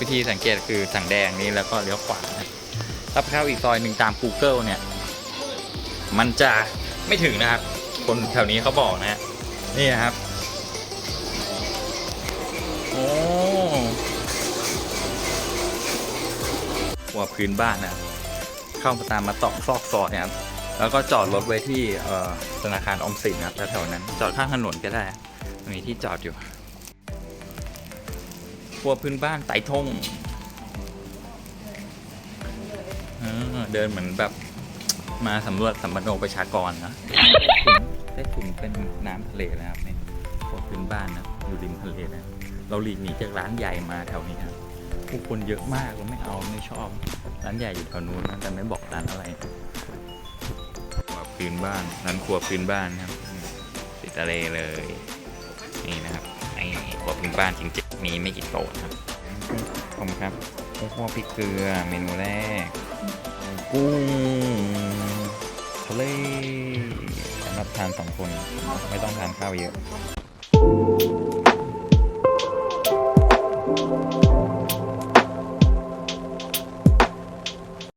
วิธีสังเกตคือสั่งแดงนี้แล้วก็เลี้ยวขวานะถ้าเข้าอีกซอยหนึ่งตาม Google เนี่ย มันจะไม่ถึงนะครับ คนแถวนี้เขาบอกนะฮะนี่นะครับโอ้หัวพื้นบ้านนะเข้ามาตามมาตอกซอกซอยนะครับแล้วก็จอดรถไว้ที่ธนาคารอมสินนะครับแถวๆนั้น จอดข้างถนนก็ได้ มีที่จอดอยู่ ครัวพื้นบ้านไต่ทงเดินเหมือนแบบมาสำรวจสัมมโนประชากรนะได้ถุงเป็นน้ำทะเลนะครับนี่ครัวพื้นบ้านนะอยู่ริมทะเลนะเราหลีกหนีจากร้านใหญ่มาแถวนี้ครับผู้คนเยอะมากเราไม่เอาไม่ชอบ ร้านใหญ่อยู่แถวนู้นนะแต่ไม่บอกร้านอะไรครัวพื้นบ้านร้านครัวพื้นบ้านครับติดทะเลเลย นี่นะครับ ไอ้ครัวพื้นบ้านจริงๆมีไม่กี่โต๊ะครับผมครับข้าวคั่วพริกเกลือเมนูแรก กุ้งทะเลสำหรับทานสองคน ไม่ต้องทานข้าวเยอะ